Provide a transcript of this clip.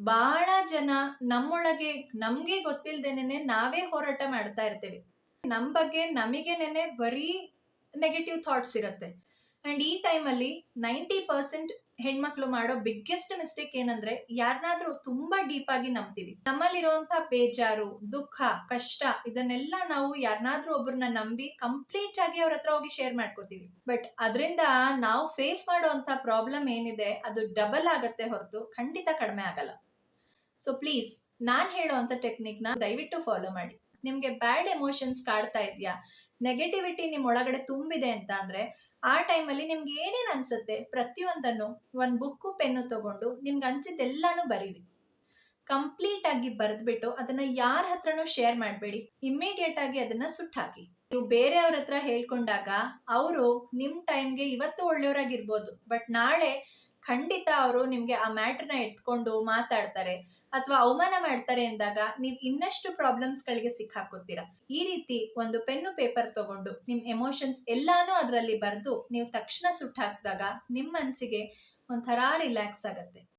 ಬಹಳ ಜನ ನಮ್ಮೊಳಗೆ, ನಮ್ಗೆ ಗೊತ್ತಿಲ್ದೇನೆ ನಾವೇ ಹೋರಾಟ ಮಾಡ್ತಾ ಇರ್ತೇವೆ. ನಮ್ ಬಗ್ಗೆ ನಮಗೇನೆ ಬರೀ ನೆಗೆಟಿವ್ ಥಾಟ್ಸ್ ಇರುತ್ತೆ. ಅಂಡ್ ಈ ಟೈಮಲ್ಲಿ ನೈಂಟಿ ಪರ್ಸೆಂಟ್ ಹೆಣ್ಮಕ್ಳು ಮಾಡೋ ಬಿಗ್ಗೆಸ್ಟ್ ಮಿಸ್ಟೇಕ್ ಏನಂದ್ರೆ ಯಾರನ್ನಾದ್ರೂ ತುಂಬಾ ಡೀಪ್ ಆಗಿ ನಂಬ್ತೀವಿ. ನಮ್ಮಲ್ಲಿರುವಂತ ಬೇಜಾರು, ದುಃಖ, ಕಷ್ಟ ಇದನ್ನೆಲ್ಲ ನಾವು ಯಾರನ್ನಾದ್ರೂ ಒಬ್ಬರನ್ನ ನಂಬಿ ಕಂಪ್ಲೀಟ್ ಆಗಿ ಅವ್ರ ಹತ್ರ ಹೋಗಿ ಶೇರ್ ಮಾಡ್ಕೋತೀವಿ. ಬಟ್ ಅದರಿಂದ ನಾವು ಫೇಸ್ ಮಾಡುವಂತ ಪ್ರಾಬ್ಲಮ್ ಏನಿದೆ ಅದು ಡಬಲ್ ಆಗತ್ತೆ ಹೊರತು ಖಂಡಿತ ಕಡಿಮೆ ಆಗಲ್ಲ. ಸೊ ಪ್ಲೀಸ್ ನಾನ್ ಹೇಳೋವಂಥ ಟೆಕ್ನಿಕ್ನ ದಯವಿಟ್ಟು ಫಾಲೋ ಮಾಡಿ. ನಿಮ್ಗೆ ಬ್ಯಾಡ್ ಎಮೋಷನ್ಸ್ ಕಾಡ್ತಾ ಇದೆಯಾ? ನೆಗೆಟಿವಿಟಿ ನಿಮ್ ಒಳಗಡೆ ತುಂಬಿದೆ ಅಂತ ಅಂದ್ರೆ, ಆ ಟೈಮಲ್ಲಿ ನಿಮ್ಗೆ ಏನೇನ್ ಅನ್ಸುತ್ತೆ? ಪ್ರತಿಯೊಂದನ್ನು ಒಂದು ಬುಕ್ಕು ಪೆನ್ನು ತಗೊಂಡು ನಿಮ್ಗೆ ಅನ್ಸಿದ್ದೆಲ್ಲಾನು ಬರೀರಿ. ಕಂಪ್ಲೀಟ್ ಆಗಿ ಬರೆದ್ಬಿಟ್ಟು ಅದನ್ನ ಯಾರ ಹತ್ರನೂ ಶೇರ್ ಮಾಡಬೇಡಿ. ಇಮ್ಮಿಡಿಯೇಟ್ ಆಗಿ ಅದನ್ನ ಸುಟ್ಟಾಕಿ. ನೀವು ಬೇರೆಯವ್ರ ಹತ್ರ ಹೇಳ್ಕೊಂಡಾಗ, ಅವರು ನಿಮ್ ಟೈಮ್ಗೆ ಇವತ್ತು ಒಳ್ಳೆಯವರಾಗಿರ್ಬೋದು ಬಟ್ ನಾಳೆ ಖಂಡಿತ ಅವರು ನಿಮಗೆ ಆ ಮ್ಯಾಟ್ರನ್ನ ಎತ್ಕೊಂಡು ಮಾತಾಡ್ತಾರೆ ಅಥವಾ ಅವಮಾನ ಮಾಡ್ತಾರೆ ಎಂದಾಗ ನೀವು ಇನ್ನಷ್ಟು ಪ್ರಾಬ್ಲಮ್ಸ್ಗಳಿಗೆ ಸಿಕ್ಕಾಕೋತೀರಾ ಈ ರೀತಿ ಒಂದು ಪೆನ್ನು ಪೇಪರ್ ತಗೊಂಡು ನಿಮ್ಮ ಎಮೋಷನ್ಸ್ ಎಲ್ಲಾನು ಅದರಲ್ಲಿ ಬರೆದು ನೀವು ತಕ್ಷಣ ಸುಟ್ಟಾಕಿದಾಗ ನಿಮ್ಮ ಮನಸ್ಸಿಗೆ ಒಂಥರ ರಿಲ್ಯಾಕ್ಸ್ ಆಗತ್ತೆ.